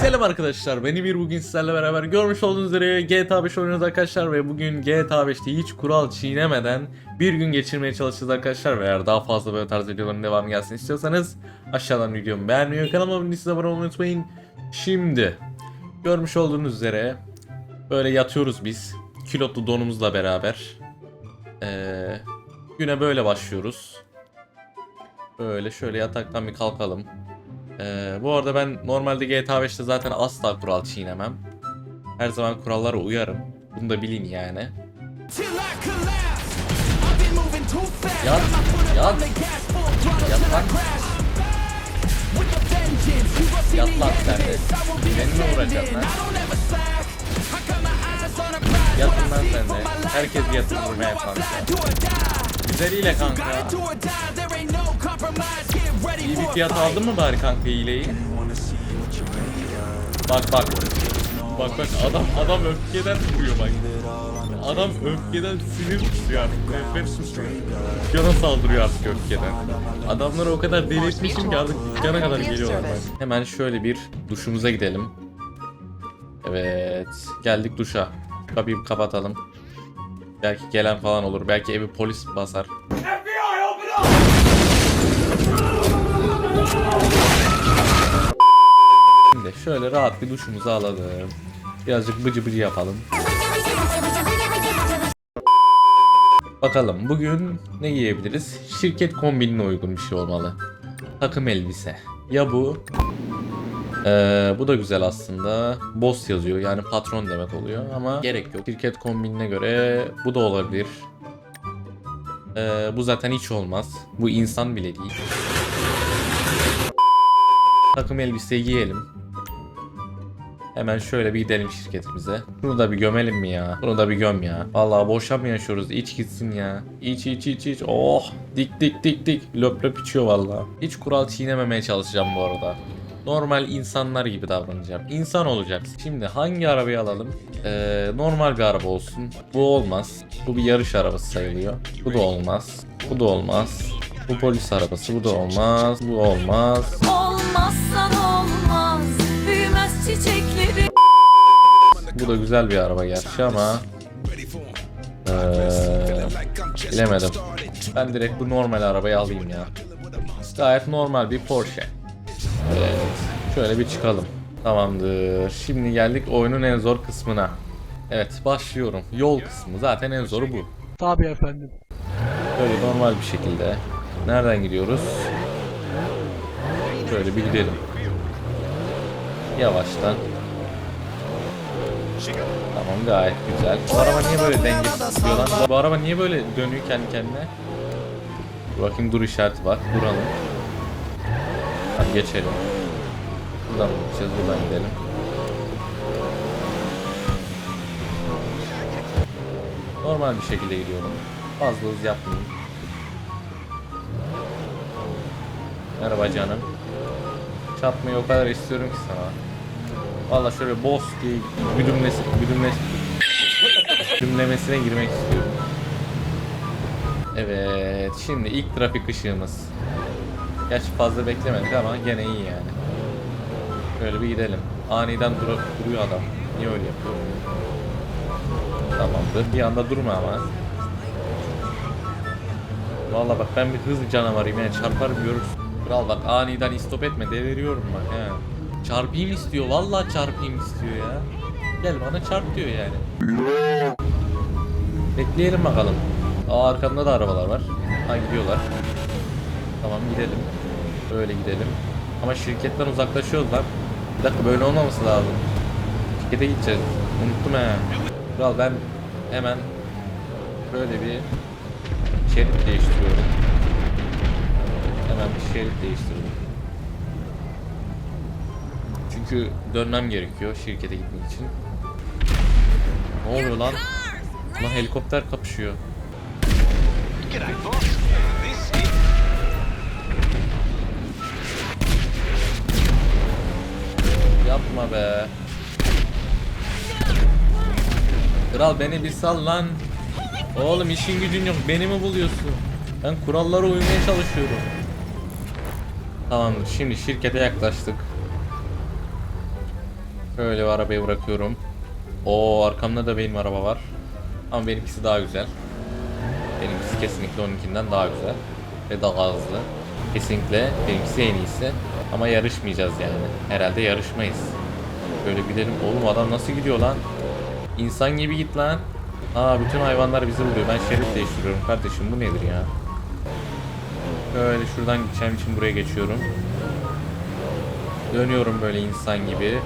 Selam arkadaşlar ben Emir bugün sizlerle beraber görmüş olduğunuz üzere GTA 5 oynuyoruz arkadaşlar ve bugün GTA 5'te hiç kural çiğnemeden bir gün geçirmeye çalışacağız arkadaşlar ve eğer daha fazla böyle tarz videoların devamı gelsin istiyorsanız aşağıdan videomu beğenmeyi kanalıma abone değilseniz abone olmayı unutmayın. Şimdi görmüş olduğunuz üzere böyle yatıyoruz biz kilotlu donumuzla beraber Ee, güne böyle başlıyoruz. Böyle şöyle yataktan bir kalkalım. Ee, bu arada ben normalde GTA 5'te zaten asla kural çiğnemem. Her zaman kurallara uyarım. Bunu da bilin yani. Yat, yat. Yat lan. Yat lan sen de. Benimle uğraşacaksın lan. Yatın lan sen de. Herkes yatın vurmaya kanka. Güzeliyle kanka. İyi bir fiyat aldın mı bari kanka hileyi? Bak bak. Bak bak adam adam öfkeden vuruyor bak. Adam öfkeden sinir tutuyor artık. Nefret tutuyor. Cana saldırıyor artık öfkeden. Adamları o kadar deli etmişim ki artık cana kadar geliyorlar bak. Hemen şöyle bir duşumuza gidelim. Evet. Geldik duşa. Kapıyı kapatalım. Belki gelen falan olur. Belki evi polis basar. Şimdi şöyle rahat bir duşumuzu alalım. Birazcık bıcı bıcı yapalım. Bakalım bugün ne giyebiliriz? Şirket kombinine uygun bir şey olmalı. Takım elbise. Ya bu. Ee, bu da güzel aslında. Boss yazıyor yani patron demek oluyor ama gerek yok. Şirket kombinine göre bu da olabilir. Ee, bu zaten hiç olmaz. Bu insan bile değil. Takım elbise giyelim. Hemen şöyle bir gidelim şirketimize. Şunu da bir gömelim mi ya? Bunu da bir göm ya. Vallahi boşa mı yaşıyoruz? İç gitsin ya. İç iç iç iç. Oh! Dik dik dik dik. Löp löp içiyor vallahi. Hiç kural çiğnememeye çalışacağım bu arada. Normal insanlar gibi davranacağım. İnsan olacaksın. Şimdi hangi arabayı alalım? Ee, normal bir araba olsun. Bu olmaz. Bu bir yarış arabası sayılıyor. Bu da olmaz. Bu da olmaz. Bu polis arabası. Bu da olmaz. Bu olmaz. Olmazsan olmaz Büyümez çiçekleri Bu da güzel bir araba gerçi ama eee, bilemedim. Ben direkt bu normal arabayı alayım ya. Gayet normal bir Porsche. Evet. Şöyle bir çıkalım. Tamamdır. Şimdi geldik oyunun en zor kısmına. Evet başlıyorum. Yol kısmı zaten en zoru bu. Tabii efendim. Böyle normal bir şekilde. Nereden gidiyoruz? Şöyle bir gidelim. Yavaştan. Tamam gayet güzel. Bu araba niye böyle dengesiz gidiyor lan? Bu araba niye böyle dönüyor kendi kendine? Bakayım dur işareti var. Duralım. Hadi geçelim. Buradan gideceğiz buradan gidelim. Normal bir şekilde gidiyorum. Fazla hız yapmayayım. Merhaba canım. Çarpmayı o kadar istiyorum ki sana. Valla şöyle boss diye güdümlesi, güdümlesi, güdümlemesine girmek istiyorum. Evet, şimdi ilk trafik ışığımız. Gerçi fazla beklemedik ama gene iyi yani. Şöyle bir gidelim. Aniden durup duruyor adam. Niye öyle yapıyor? Tamamdır. Bir anda durma ama. Valla bak ben bir hız canavarıyım yani çarparım görürsün. Kral bak aniden istop etme deliriyorum bak he. Çarpayım istiyor vallahi çarpayım istiyor ya. Gel bana çarp diyor yani. Bekleyelim bakalım. Aa arkamda da arabalar var. Ha gidiyorlar. Tamam gidelim. Böyle gidelim. Ama şirketten uzaklaşıyoruz lan. Bir dakika böyle olmaması lazım. Şirkete gideceğiz. Unuttum he. Kral ben hemen böyle bir şerit değiştiriyorum. Hemen bir şerit değiştirdim. Çünkü dönmem gerekiyor şirkete gitmek için. Ne oluyor lan? Lan helikopter kapışıyor. Yapma be. Kral beni bir sal lan. Oğlum işin gücün yok. Beni mi buluyorsun? Ben kurallara uymaya çalışıyorum. Tamamdır. Şimdi şirkete yaklaştık. Böyle bir arabayı bırakıyorum. O arkamda da benim araba var. Ama benimkisi daha güzel. Benimkisi kesinlikle onunkinden daha güzel. Ve daha hızlı. Kesinlikle benimkisi en iyisi. Ama yarışmayacağız yani. Herhalde yarışmayız. Böyle gidelim. Oğlum adam nasıl gidiyor lan? İnsan gibi git lan. Aa bütün hayvanlar bizi vuruyor. Ben şerit değiştiriyorum kardeşim. Bu nedir ya? Böyle şuradan gideceğim için buraya geçiyorum. Dönüyorum böyle insan gibi.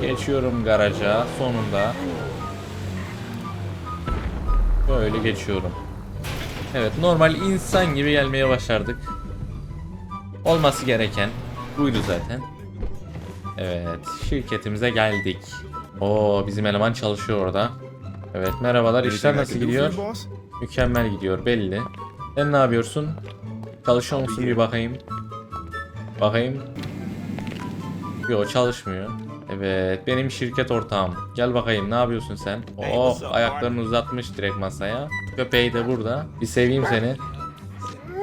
Geçiyorum garaja sonunda. Böyle geçiyorum. Evet normal insan gibi gelmeye başardık. Olması gereken buydu zaten. Evet şirketimize geldik. Oo bizim eleman çalışıyor orada. Evet merhabalar işler nasıl gidiyor? Mükemmel gidiyor belli. Sen ne yapıyorsun? Çalışıyor musun bir bakayım. Bakayım. Yok çalışmıyor. Evet benim şirket ortağım. Gel bakayım ne yapıyorsun sen? Oh ayaklarını uzatmış direkt masaya. Köpeği de burada. Bir seveyim seni.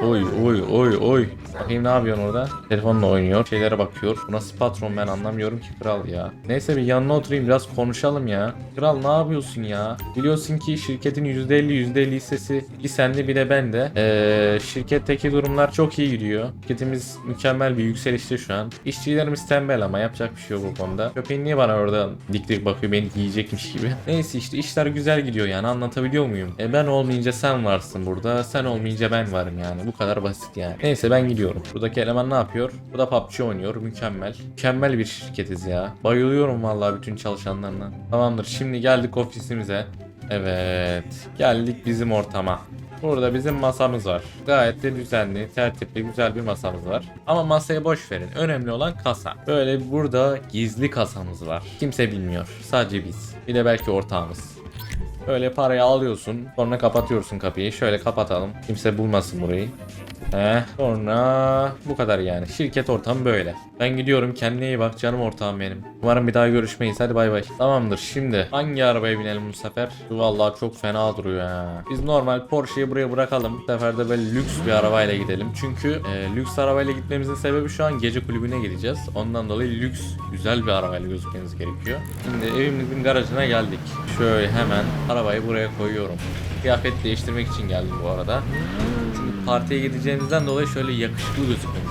Oy oy oy oy. Bakayım ne yapıyorsun orada? Telefonla oynuyor. Şeylere bakıyor. Bu nasıl patron ben anlamıyorum ki kral ya. Neyse bir yanına oturayım biraz konuşalım ya. Kral ne yapıyorsun ya? Biliyorsun ki şirketin %50 %50 hissesi bir sende bir de bende. Ee, şirketteki durumlar çok iyi gidiyor. Şirketimiz mükemmel bir yükselişte şu an. İşçilerimiz tembel ama yapacak bir şey yok bu konuda. Köpeğin niye bana orada dik dik bakıyor beni yiyecekmiş gibi. Neyse işte işler güzel gidiyor yani anlatabiliyor muyum? E ben olmayınca sen varsın burada. Sen olmayınca ben varım yani. Bu kadar basit yani. Neyse ben gidiyorum. Buradaki eleman ne yapıyor? Bu da PUBG oynuyor. Mükemmel. Mükemmel bir şirketiz ya. Bayılıyorum vallahi bütün çalışanlarına. Tamamdır. Şimdi geldik ofisimize. Evet. Geldik bizim ortama. Burada bizim masamız var. Gayet de düzenli, tertipli, güzel bir masamız var. Ama masayı boş verin. Önemli olan kasa. Böyle burada gizli kasamız var. Kimse bilmiyor. Sadece biz. Bir de belki ortağımız. Böyle parayı alıyorsun. Sonra kapatıyorsun kapıyı. Şöyle kapatalım. Kimse bulmasın burayı. Heh, sonra bu kadar yani. Şirket ortamı böyle. Ben gidiyorum kendine iyi bak canım ortağım benim. Umarım bir daha görüşmeyiz hadi bay bay. Tamamdır şimdi hangi arabaya binelim bu sefer? Vallahi çok fena duruyor ya. Biz normal Porsche'yi buraya bırakalım. Bu sefer de böyle lüks bir arabayla gidelim. Çünkü e, lüks arabayla gitmemizin sebebi şu an gece kulübüne gideceğiz. Ondan dolayı lüks güzel bir arabayla gözükmeniz gerekiyor. Şimdi evimizin garajına geldik. Şöyle hemen arabayı buraya koyuyorum. Kıyafet değiştirmek için geldim bu arada. Çünkü partiye gideceğimizden dolayı şöyle yakışıklı gerekiyor.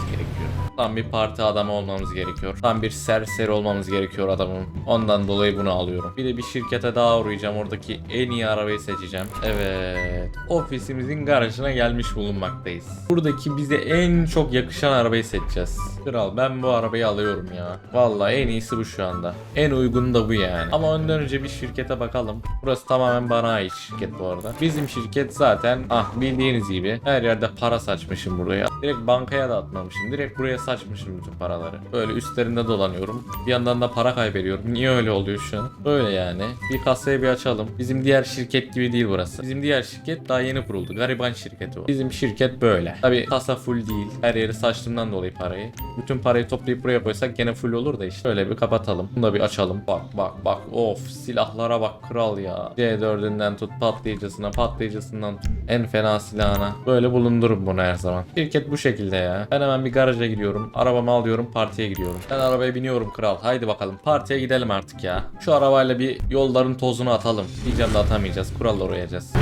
Tam bir parti adamı olmamız gerekiyor. Tam bir serseri olmamız gerekiyor adamın. Ondan dolayı bunu alıyorum. Bir de bir şirkete daha uğrayacağım. Oradaki en iyi arabayı seçeceğim. Evet. Ofisimizin garajına gelmiş bulunmaktayız. Buradaki bize en çok yakışan arabayı seçeceğiz. Kral ben bu arabayı alıyorum ya. Vallahi en iyisi bu şu anda. En uygunu da bu yani. Ama önden önce bir şirkete bakalım. Burası tamamen bana ait şirket bu arada. Bizim şirket zaten ah bildiğiniz gibi her yerde para saçmışım buraya. Direkt bankaya da atmamışım. Direkt buraya saçmışım bütün paraları. Böyle üstlerinde dolanıyorum. Bir yandan da para kaybediyorum. Niye öyle oluyor şu an? Böyle yani. Bir kasayı bir açalım. Bizim diğer şirket gibi değil burası. Bizim diğer şirket daha yeni kuruldu. Gariban şirketi o. Bizim şirket böyle. Tabi kasa full değil. Her yeri saçtığımdan dolayı parayı. Bütün parayı toplayıp buraya koysak gene full olur da işte. Şöyle bir kapatalım. Bunu da bir açalım. Bak bak bak. Of silahlara bak kral ya. C4'ünden tut patlayıcısına patlayıcısından tut. En fena silahına. Böyle bulundurun bunu her zaman. Şirket bu şekilde ya. Ben hemen bir garaja gidiyorum. Arabamı alıyorum partiye gidiyorum. Ben arabaya biniyorum kral. Haydi bakalım partiye gidelim artık ya. Şu arabayla bir yolların tozunu atalım. Diyeceğim de atamayacağız. Kurallara uyacağız.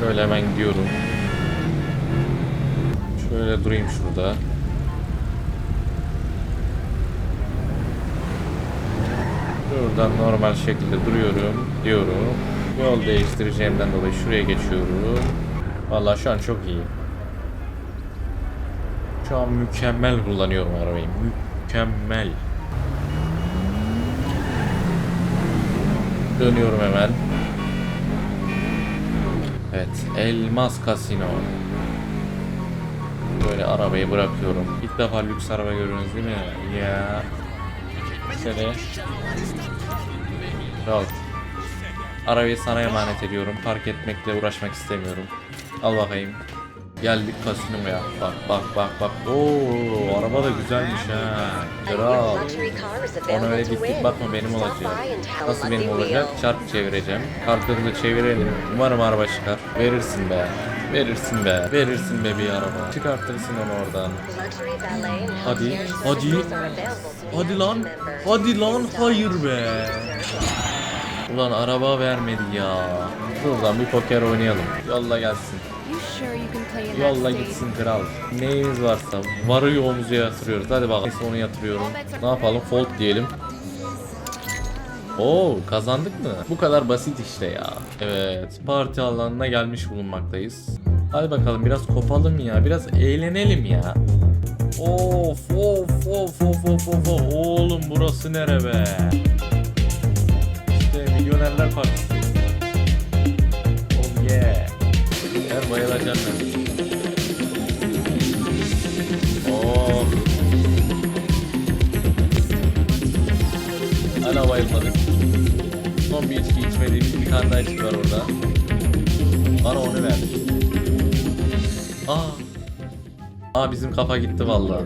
Şöyle hemen gidiyorum. Şöyle durayım şurada. Şuradan normal şekilde duruyorum, diyorum. Yol değiştireceğimden dolayı şuraya geçiyorum. Vallahi şu an çok iyi. Şu an mükemmel kullanıyorum arabayı. Mükemmel. Dönüyorum hemen. Evet, Elmas Casino. Böyle arabayı bırakıyorum. İlk defa lüks araba görüyorsunuz değil mi? Ya. Şöyle. Al. Arabayı sana emanet ediyorum. Park etmekle uğraşmak istemiyorum. Al bakayım. Geldik kasinoya. Bak bak bak bak. Oo araba da güzelmiş ha. Kral. Ona öyle gittik bakma benim olacak. Nasıl benim olacak? Çarp çevireceğim. Kartını çevirelim. Umarım araba çıkar. Verirsin be. Verirsin be. Verirsin be bir araba. Çıkartırsın onu oradan. Hadi, hadi. Hadi lan. Hadi lan hayır be. Ulan araba vermedi ya. Buradan bir poker oynayalım. Yolla gelsin. Yolla gitsin kral. Neyimiz varsa varı yoğumuzu yatırıyoruz. Hadi bakalım. Neyse onu yatırıyorum. Ne yapalım? Fold diyelim. Oo kazandık mı? Bu kadar basit işte ya. Evet parti alanına gelmiş bulunmaktayız. Hadi bakalım biraz kopalım ya. Biraz eğlenelim ya. Of of of of of of. Oğlum burası nere be? Milyonerler partisi. Oh yeah. Her bayılacağım ben. Oh. Hala bayılmadık. Son bir içki içmediğimiz bir tane daha içki var orada. Bana onu ver. Aa. Aa bizim kafa gitti vallahi.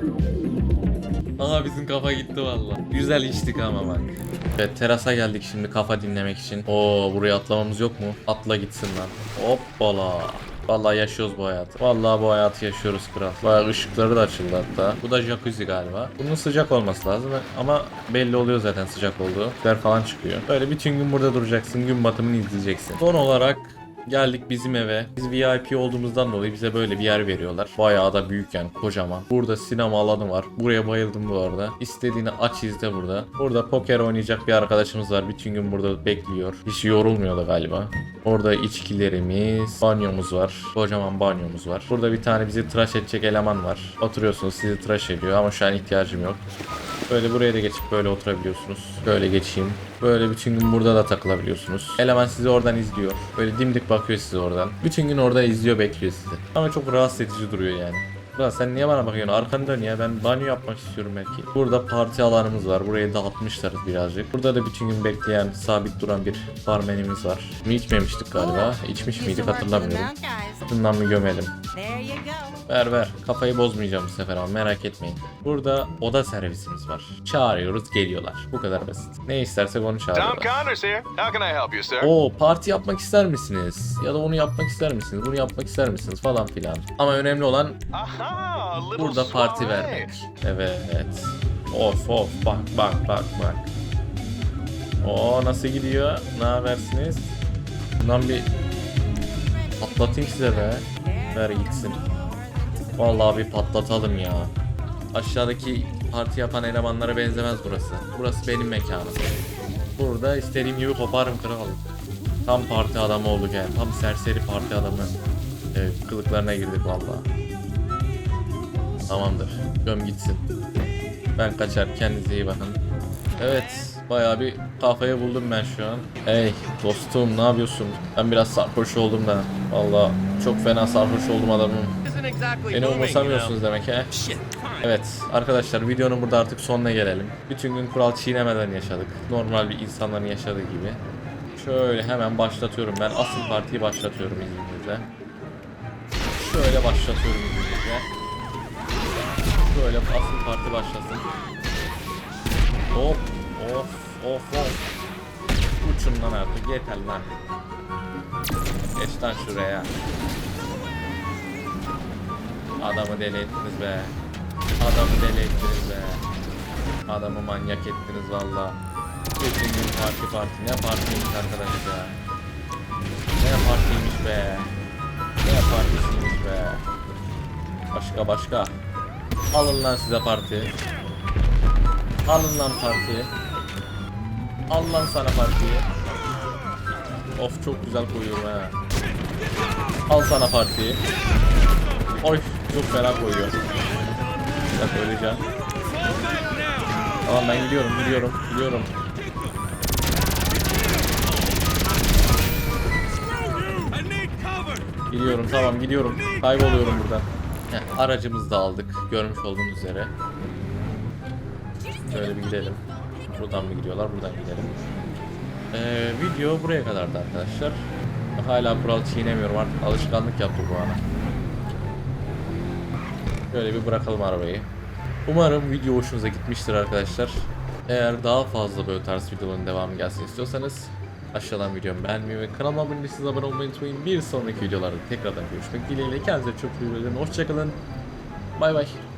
Aa bizim kafa gitti vallahi. Güzel içtik ama bak. Evet terasa geldik şimdi kafa dinlemek için. Oo buraya atlamamız yok mu? Atla gitsin lan. Hoppala. Vallahi yaşıyoruz bu hayatı. Vallahi bu hayatı yaşıyoruz kral. Bayağı ışıkları da açıldı hatta. Bu da jacuzzi galiba. Bunun sıcak olması lazım ama belli oluyor zaten sıcak olduğu. Işıklar falan çıkıyor. Böyle bütün gün burada duracaksın. Gün batımını izleyeceksin. Son olarak Geldik bizim eve. Biz VIP olduğumuzdan dolayı bize böyle bir yer veriyorlar. Bayağı da büyük yani kocaman. Burada sinema alanı var. Buraya bayıldım bu arada. İstediğini aç izle burada. Burada poker oynayacak bir arkadaşımız var. Bütün gün burada bekliyor. Hiç yorulmuyor da galiba. Orada içkilerimiz, banyomuz var. Kocaman banyomuz var. Burada bir tane bizi tıraş edecek eleman var. Oturuyorsunuz sizi tıraş ediyor ama şu an ihtiyacım yok. Böyle buraya da geçip böyle oturabiliyorsunuz. Böyle geçeyim. Böyle bütün gün burada da takılabiliyorsunuz. Eleman sizi oradan izliyor. Böyle dimdik bakıyor size oradan. Bütün gün orada izliyor bekliyor sizi. Ama çok rahatsız edici duruyor yani. Ulan sen niye bana bakıyorsun? Arkanı dön ya. Ben banyo yapmak istiyorum belki. Burada parti alanımız var. Burayı dağıtmışlar birazcık. Burada da bütün gün bekleyen, sabit duran bir barmenimiz var. İçmemiştik galiba. İçmiş miydik hatırlamıyorum. Bundan bir gömelim. Ver ver. Kafayı bozmayacağım bu sefer ama merak etmeyin. Burada oda servisimiz var. Çağırıyoruz geliyorlar. Bu kadar basit. Ne istersek onu Tom çağırıyorlar. Connors here. How can I help you, sir? Oo parti yapmak ister misiniz? Ya da onu yapmak ister misiniz? Bunu yapmak ister misiniz? Falan filan. Ama önemli olan Aha, burada parti vermek. Evet. Of of bak bak bak bak. Oo nasıl gidiyor? Ne habersiniz? Bundan bir patlatayım size be. Ver gitsin. Vallahi bir patlatalım ya. Aşağıdaki parti yapan elemanlara benzemez burası. Burası benim mekanım. Burada istediğim gibi koparım kral. Tam parti adamı olduk yani. Tam serseri parti adamı. Evet, kılıklarına girdik vallahi. Tamamdır. Göm gitsin. Ben kaçar. Kendinize iyi bakın. Evet. Bayağı bir kafayı buldum ben şu an. Hey dostum ne yapıyorsun? Ben biraz sarhoş oldum da. Vallahi çok fena sarhoş oldum adamım. Beni umursamıyorsunuz demek he. Evet arkadaşlar videonun burada artık sonuna gelelim. Bütün gün kural çiğnemeden yaşadık. Normal bir insanların yaşadığı gibi. Şöyle hemen başlatıyorum ben. Asıl partiyi başlatıyorum izninizle. Şöyle başlatıyorum izninizle. Şöyle asıl parti başlasın. Hop of of of. Uçun lan artık yeter lan. Geç lan şuraya. Adamı deli ettiniz be. Adamı deli ettiniz be. Adamı manyak ettiniz valla. Bütün gün parti parti. Ne partiymiş arkadaş ya. Ne partiymiş be. Ne partisiymiş be. Başka başka. Alın lan size parti. Alın lan parti. Al lan sana partiyi. Of çok güzel koyuyorum ha. Al sana partiyi. Oy çok fena koyuyor. Bir dakika öleceğim. Tamam ben gidiyorum gidiyorum gidiyorum. Gidiyorum tamam gidiyorum. Kayboluyorum buradan. Heh, aracımızı da aldık. Görmüş olduğunuz üzere. Şöyle bir gidelim. Buradan mı gidiyorlar? Buradan gidelim. Ee, video buraya kadardı arkadaşlar. Hala kural çiğnemiyorum artık alışkanlık yaptı bu ana. Böyle bir bırakalım arabayı. Umarım video hoşunuza gitmiştir arkadaşlar. Eğer daha fazla böyle tarz videoların devamı gelsin istiyorsanız aşağıdan videomu beğenmeyi ve kanalıma abone değilseniz abone olmayı unutmayın. Bir sonraki videolarda tekrardan görüşmek dileğiyle. Kendinize çok iyi bakın. Hoşçakalın. Bay bay.